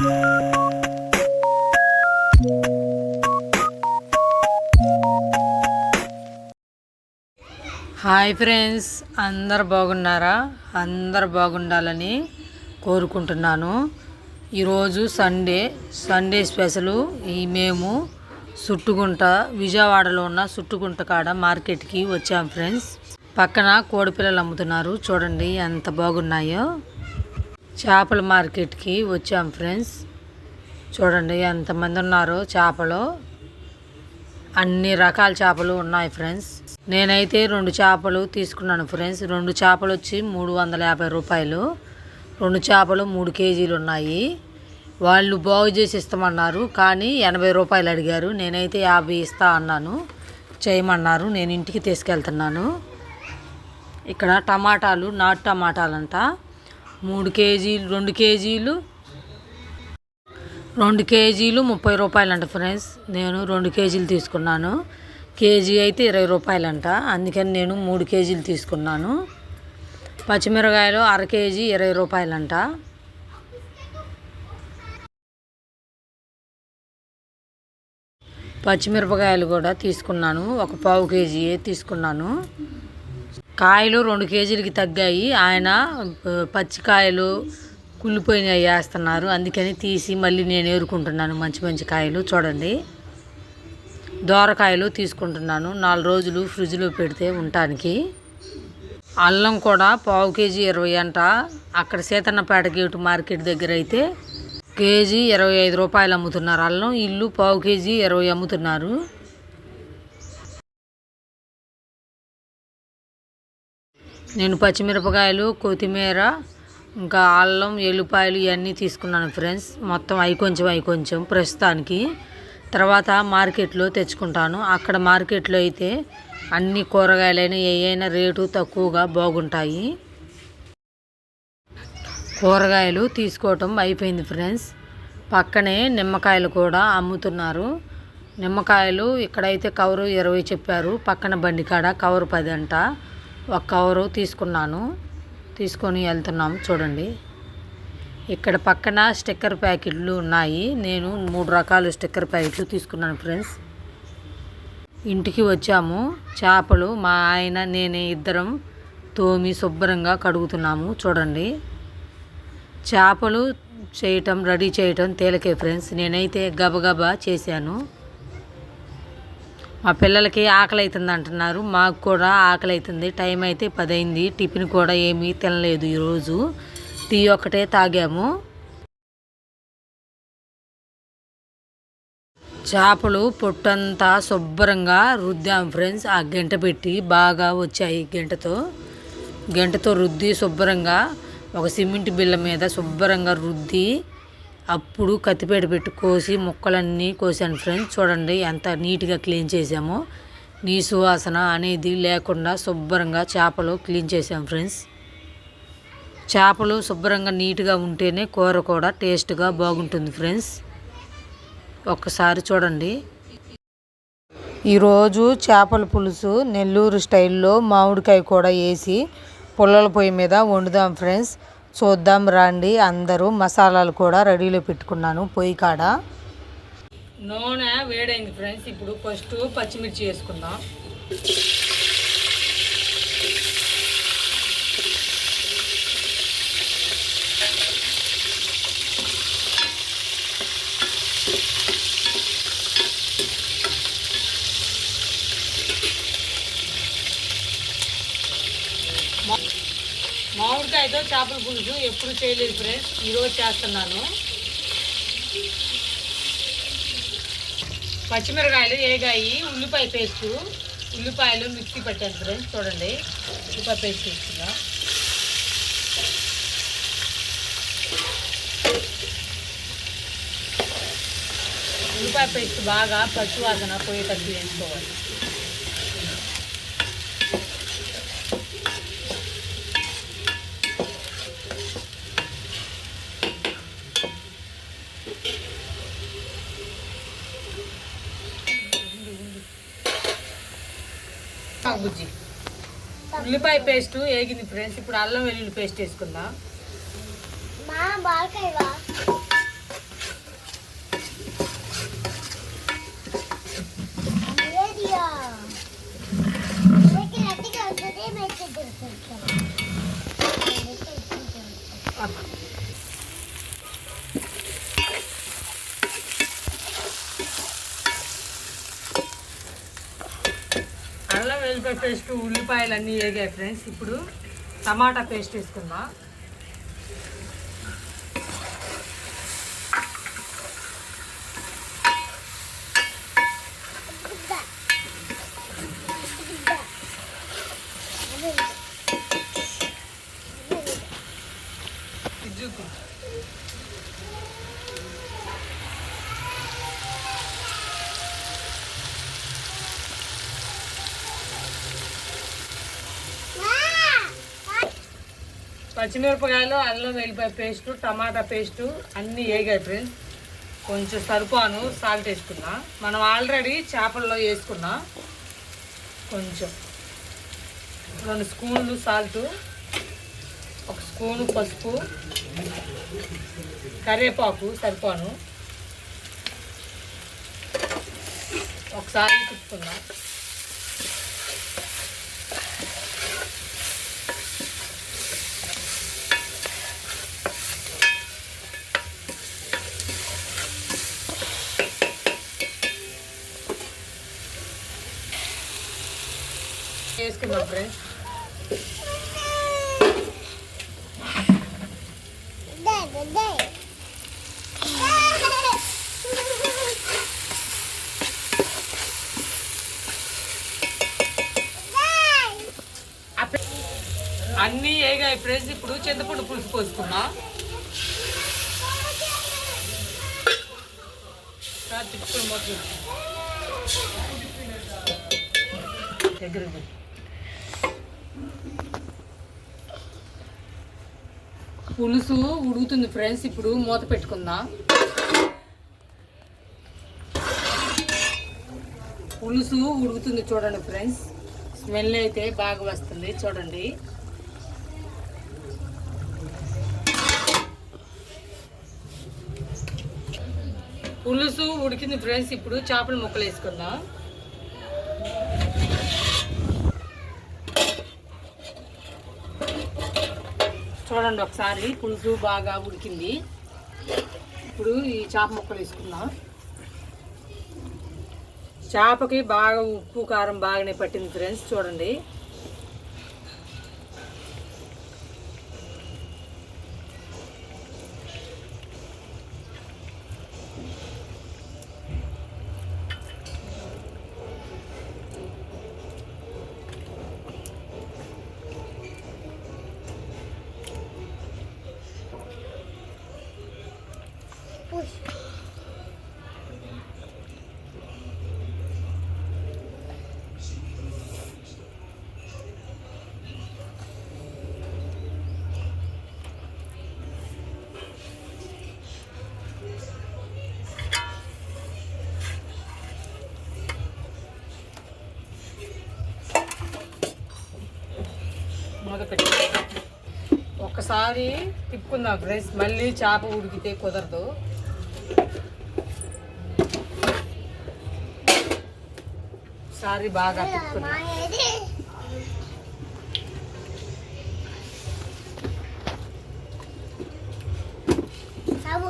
Hi friends అందరు బాగున్నారా? అందరు బాగుండాలని కోరుకుంటున్నాను. ఈరోజు సండే సండే స్పెషల్ ఈ మేము సుట్టుగుంట విజయవాడలో ఉన్న సుట్టుగుంట కాడ మార్కెట్కి వచ్చాం ఫ్రెండ్స్. పక్కన కోడిపిల్లలు అమ్ముతున్నారు. చూడండి ఎంత బాగున్నాయో. చేపల మార్కెట్కి వచ్చాం ఫ్రెండ్స్. చూడండి ఎంతమంది ఉన్నారో చేపలు. అన్ని రకాల చేపలు ఉన్నాయి ఫ్రెండ్స్. నేనైతే రెండు చేపలు తీసుకున్నాను ఫ్రెండ్స్. రెండు చేపలు వచ్చి మూడు వందల యాభై రూపాయలు. రెండు చేపలు మూడు కేజీలు ఉన్నాయి. వాళ్ళు బాగు చేసి ఇస్తామన్నారు కానీ ఎనభై రూపాయలు అడిగారు. నేనైతే యాభై ఇస్తా అన్నాను. చేయమన్నారు. నేను ఇంటికి తీసుకెళ్తున్నాను. ఇక్కడ టమాటాలు నాటు టమాటాలంట. మూడు కేజీలు రెండు కేజీలు. రెండు కేజీలు ముప్పై రూపాయలంట ఫ్రెండ్స్. నేను రెండు కేజీలు తీసుకున్నాను. కేజీ అయితే ఇరవై రూపాయలంట. అందుకని నేను మూడు కేజీలు తీసుకున్నాను. పచ్చిమిరకాయలు అర కేజీ ఇరవై రూపాయలంట. పచ్చిమిరపకాయలు కూడా తీసుకున్నాను. ఒక పావు కేజీ తీసుకున్నాను. కాయలు రెండు కేజీలకి తగ్గాయి. ఆయన పచ్చికాయలు కుళ్ళిపోయినాయి వేస్తున్నారు. అందుకని తీసి మళ్ళీ నేను ఏరుకుంటున్నాను మంచి మంచి కాయలు. చూడండి. దోరకాయలు తీసుకుంటున్నాను. నాలుగు రోజులు ఫ్రిడ్జ్లో పెడితే ఉండటానికి. అల్లం కూడా పావు కేజీ ఇరవై అంట. అక్కడ సీతన్నపేట గేటు మార్కెట్ దగ్గర అయితే కేజీ ఇరవై ఐదు రూపాయలు అమ్ముతున్నారు. అల్లం ఇల్లు పావు కేజీ ఇరవై అమ్ముతున్నారు. నేను పచ్చిమిరపకాయలు కొత్తిమీర ఇంకా అల్లం ఎల్లిపాయలు ఇవన్నీ తీసుకున్నాను ఫ్రెండ్స్. మొత్తం అవి కొంచెం అవి కొంచెం ప్రస్తుతానికి. తర్వాత మార్కెట్లో తెచ్చుకుంటాను. అక్కడ మార్కెట్లో అయితే అన్ని కూరగాయలైనా ఏవైనా రేటు తక్కువగా బాగుంటాయి. కూరగాయలు తీసుకోవటం అయిపోయింది ఫ్రెండ్స్. పక్కనే నిమ్మకాయలు కూడా అమ్ముతున్నారు. నిమ్మకాయలు ఇక్కడైతే కవరు ఇరవై చెప్పారు. పక్కన బండి కాడ కవరు పది అంట. ఒక కవరు తీసుకున్నాను. తీసుకొని వెళ్తున్నాము చూడండి. ఇక్కడ పక్కన స్టిక్కర్ ప్యాకెట్లు ఉన్నాయి. నేను మూడు రకాల స్టిక్కర్ ప్యాకెట్లు తీసుకున్నాను ఫ్రెండ్స్. ఇంటికి వచ్చాము. చేపలు మా ఆయన నేనే ఇద్దరం తోమి శుభ్రంగా కడుగుతున్నాము. చూడండి. చేపలు చేయటం రెడీ చేయటం తేలికే ఫ్రెండ్స్. నేనైతే గబగబా చేశాను. మా పిల్లలకి ఆకలి అవుతుంది అంటున్నారు. మాకు కూడా ఆకలి అవుతుంది టైం అయితే పది అయింది టిఫిన్ కూడా ఏమీ తినలేదు ఈరోజు. టీ ఒక్కటే తాగాము. చేపలు పొట్టంతా శుభ్రంగా రుద్దాం ఫ్రెండ్స్. ఆ గంట పెట్టి బాగా వచ్చాయి గంటతో. గంటతో రుద్ది శుభ్రంగా ఒక సిమెంట్ బిల్ల మీద శుభ్రంగా రుద్ది అప్పుడు కత్తిపేట పెట్టి కోసి ముక్కలన్నీ కోసాను ఫ్రెండ్స్ చూడండి ఎంత నీట్గా క్లీన్ చేసామో నీ సువాసన అనేది లేకుండా శుభ్రంగా చేపలు క్లీన్ చేసాం ఫ్రెండ్స్ చేపలు శుభ్రంగా నీట్గా ఉంటేనే కూర కూడా టేస్ట్గా బాగుంటుంది ఫ్రెండ్స్ ఒక్కసారి చూడండి. ఈరోజు చేపల పులుసు నెల్లూరు స్టైల్లో మామిడికాయ కూడా వేసి పుల్లల పొయ్యి మీద వండుదాం ఫ్రెండ్స్ చూద్దాం రండి. అందరూ మసాలాలు కూడా రెడీలో పెట్టుకున్నాను. పొయ్యి కాడ. నూనె వేడైంది ఫ్రెండ్స్. ఇప్పుడు ఫస్ట్ పచ్చిమిర్చి వేసుకుందాం. మామిడికాయతో చేపల పులుసు ఎప్పుడు చేయలేదు ఫ్రెండ్స్ ఈరోజు చేస్తున్నాను. పచ్చిమిరకాయలు ఏగాయి ఉల్లిపాయ పేస్ట్. ఉల్లిపాయలు మిక్సీ పట్టాను ఫ్రెండ్స్ చూడండి. ఉల్లిపాయ పేస్ట్ తీసుకున్నా ఉల్లిపాయ పేస్ట్ బాగా పచ్చివాసన పోయేటట్టు వేసుకోవాలి ఆ, బుజ్జి ఉల్లిపాయ పేస్ట్ వేగింది ఫ్రెండ్స్ ఇప్పుడు అల్లం వెల్లుల్లి పేస్ట్ వేసుకుందాం మా బాల్కాయవా అల్లం వెల్లిపాయ పేస్ట్ ఉల్లిపాయలు అన్నీ వేగాయి ఫ్రెండ్స్. ఇప్పుడు టమాటా పేస్ట్ వేసుకుందాం. పచ్చిమిరపకాయలు అల్లం వెల్లిపాయ పేస్టు టమాటా పేస్టు అన్నీ వేగాయి ఫ్రెండ్స్ కొంచెం సరిపోను సాల్ట్ వేసుకున్నా. మనం ఆల్రెడీ చేపల్లో వేసుకున్నా కొంచెం. రెండు స్పూన్లు సాల్ట్ ఒక స్పూను పసుపు కరివేపాకు సరిపోను. ఒకసారి తిప్పుకుందాం. వేసుకుందాం ఫ్రెండ్స్. అప్ప- అన్నీ ఏగాయి ఫ్రెండ్స్. ఇప్పుడు చింతపండు పులుసు పోసుకున్నా. కాదు, మొత్తం దగ్గర పులుసు ఉడుకుతుంది ఫ్రెండ్స్ ఇప్పుడు మూత పెట్టుకుందాం? పులుసు ఉడుకుతుంది చూడండి ఫ్రెండ్స్. స్మెల్ అయితే బాగా వస్తుంది చూడండి. పులుసు ఉడికింది ఫ్రెండ్స్ ఇప్పుడు చేపల ముక్కలు వేసుకుందాం. చూడండి ఒకసారి పులుసు బాగా ఉడికింది. ఇప్పుడు ఈ చేప ముక్కలు వేసుకుందాం. చేపకి బాగా ఉప్పు కారం బాగానే పట్టింది ఫ్రెండ్స్ చూడండి. ఒకసారి తిప్పుకుందాం ఫ్రెండ్స్. మళ్ళీ చేప ఉడికితే కుదరదు. ఒకసారి బాగా తిప్పుకుందాం.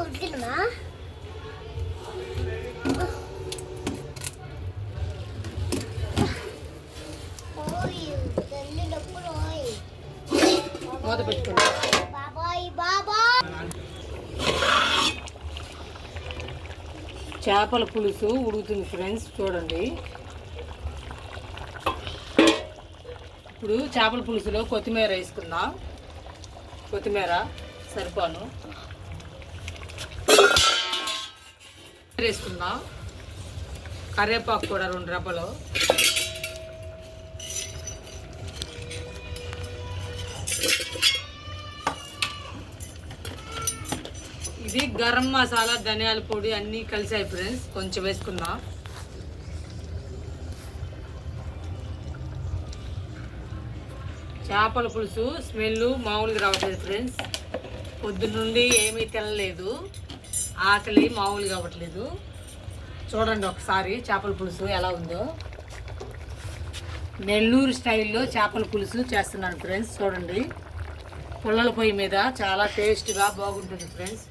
ఉడికిందా? మూత బాబా చేపల పులుసు ఉడుకుతుంది ఫ్రెండ్స్ చూడండి. ఇప్పుడు చేపల పులుసులో కొత్తిమీర వేసుకుందాం. కొత్తిమీర సరిపోను. వేసుకుందాం. కరివేపాకు కూడా రెండు రెబ్బలు ఇది గరం మసాలా ధనియాల పొడి అన్నీ కలిసాయి ఫ్రెండ్స్. కొంచెం వేసుకుందాం? చేపల పులుసు స్మెల్ మామూలుగా రావట్లేదు ఫ్రెండ్స్. పొద్దున్నుండి ఏమీ తినలేదు. ఆకలి మామూలుగా అవ్వట్లేదు. చూడండి ఒకసారి చేపల పులుసు ఎలా ఉందో. నెల్లూరు స్టైల్లో చేపల పులుసు చేస్తున్నాను ఫ్రెండ్స్ చూడండి. పుల్లల పొయ్యి మీద చాలా టేస్ట్గా బాగుంటుంది ఫ్రెండ్స్.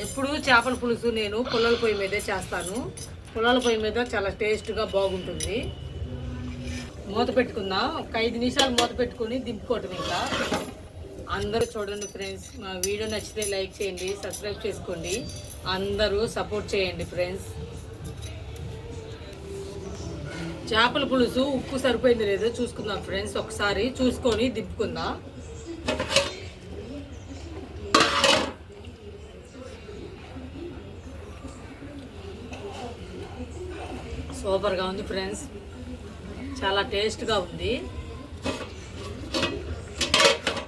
ఎప్పుడు చేపల పులుసు నేను పుల్లల పొయ్యి మీదే చేస్తాను. పుల్లల పొయ్యి మీద చాలా టేస్ట్గా బాగుంటుంది. మూత పెట్టుకుందాం. ఒక ఐదు నిమిషాలు మూత పెట్టుకుని దింపుకోవటం ఇంకా. అందరూ చూడండి ఫ్రెండ్స్ మా వీడియో నచ్చితే లైక్ చేయండి సబ్స్క్రైబ్ చేసుకోండి. అందరూ సపోర్ట్ చేయండి ఫ్రెండ్స్. చేపల పులుసు ఉప్పు సరిపోయింది లేదో చూసుకుందాం ఫ్రెండ్స్. ఒకసారి చూసుకొని దింపుకుందాం. సూపర్గా ఉంది ఫ్రెండ్స్. చాలా టేస్ట్గా ఉంది.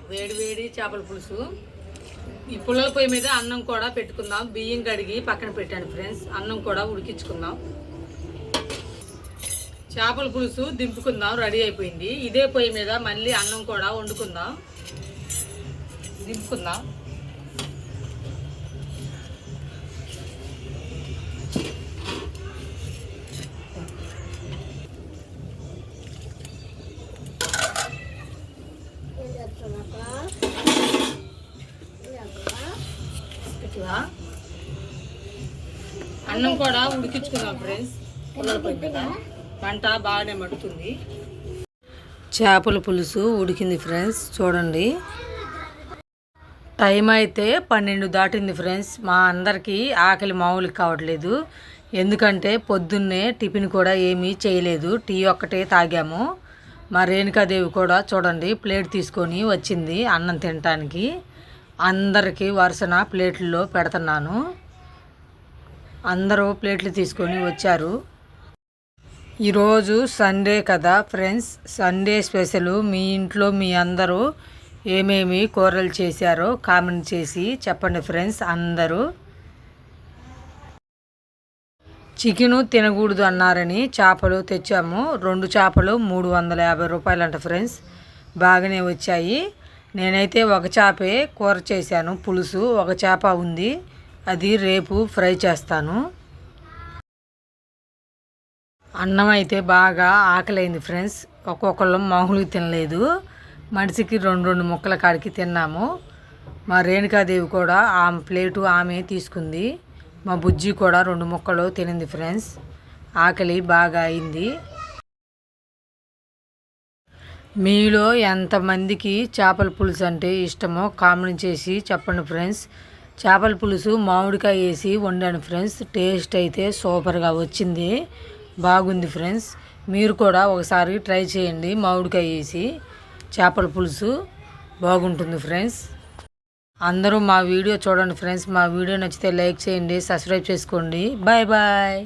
వేడి వేడి చేపల పులుసు. ఈ పుల్లల పొయ్యి మీద అన్నం కూడా పెట్టుకుందాం. బియ్యం కడిగి పక్కన పెట్టాను ఫ్రెండ్స్. అన్నం కూడా ఉడికించుకుందాం. చేపల పులుసు దింపుకుందాం. రెడీ అయిపోయింది. ఇదే పొయ్యి మీద మళ్ళీ అన్నం కూడా వండుకుందాం. దింపుకుందాం. అన్నం కూడా ఉడికించుకుందాం ఫ్రెండ్స్. పుల్లల పొయ్యి మీద వంట బాగానే మడుతుంది. చేపల పులుసు ఉడికింది ఫ్రెండ్స్. చూడండి. టైం అయితే పన్నెండు దాటింది ఫ్రెండ్స్. మా అందరికీ ఆకలి మామూలుగా కావట్లేదు. ఎందుకంటే పొద్దున్నే టిఫిన్ కూడా ఏమీ చేయలేదు. టీ ఒక్కటే తాగాము. మా రేణుకాదేవి కూడా చూడండి ప్లేట్ తీసుకొని వచ్చింది అన్నం తినటానికి. అందరికీ వరుసన ప్లేట్లలో పెడుతున్నాను. అందరూ ప్లేట్లు తీసుకొని వచ్చారు. ఈరోజు సండే కదా ఫ్రెండ్స్. సండే స్పెషల్ మీ ఇంట్లో మీ అందరూ ఏమేమి కూరలు చేశారో కామెంట్ చేసి చెప్పండి ఫ్రెండ్స్ అందరూ. చికెను తినకూడదు అన్నారని చేపలు తెచ్చాము. రెండు చేపలు మూడు వందల యాభై రూపాయలంట ఫ్రెండ్స్. బాగానే వచ్చాయి. నేనైతే ఒక చేపే కూర చేశాను. పులుసు ఒక చేప ఉంది. అది రేపు ఫ్రై చేస్తాను. అన్నం అయితే బాగా ఆకలైంది ఫ్రెండ్స్. ఒక్కొక్కళ్ళు మామూలుగా తినలేదు. మనిషికి రెండు రెండు ముక్కల కాడికి తిన్నాము. మా రేణుకాదేవి కూడా ఆమె ప్లేటు ఆమె తీసుకుంది. మా బుజ్జి కూడా రెండు ముక్కలు తినింది ఫ్రెండ్స్. ఆకలి బాగా అయింది. మీలో ఎంతమందికి చేపల పులుసు అంటే ఇష్టమో కామెంట్ చేసి చెప్పండి ఫ్రెండ్స్. చేపల పులుసు మామిడికాయ వేసి వండాను ఫ్రెండ్స్. టేస్ట్ అయితే సూపర్గా వచ్చింది. బాగుంది ఫ్రెండ్స్. మీరు కూడా ఒకసారి ట్రై చేయండి మామిడికాయ వేసి. చేపల పులుసు బాగుంటుంది ఫ్రెండ్స్. అందరూ మా వీడియో చూడండి ఫ్రెండ్స్. మా వీడియో నచ్చితే లైక్ చేయండి సబ్స్క్రైబ్ చేసుకోండి. Bye bye.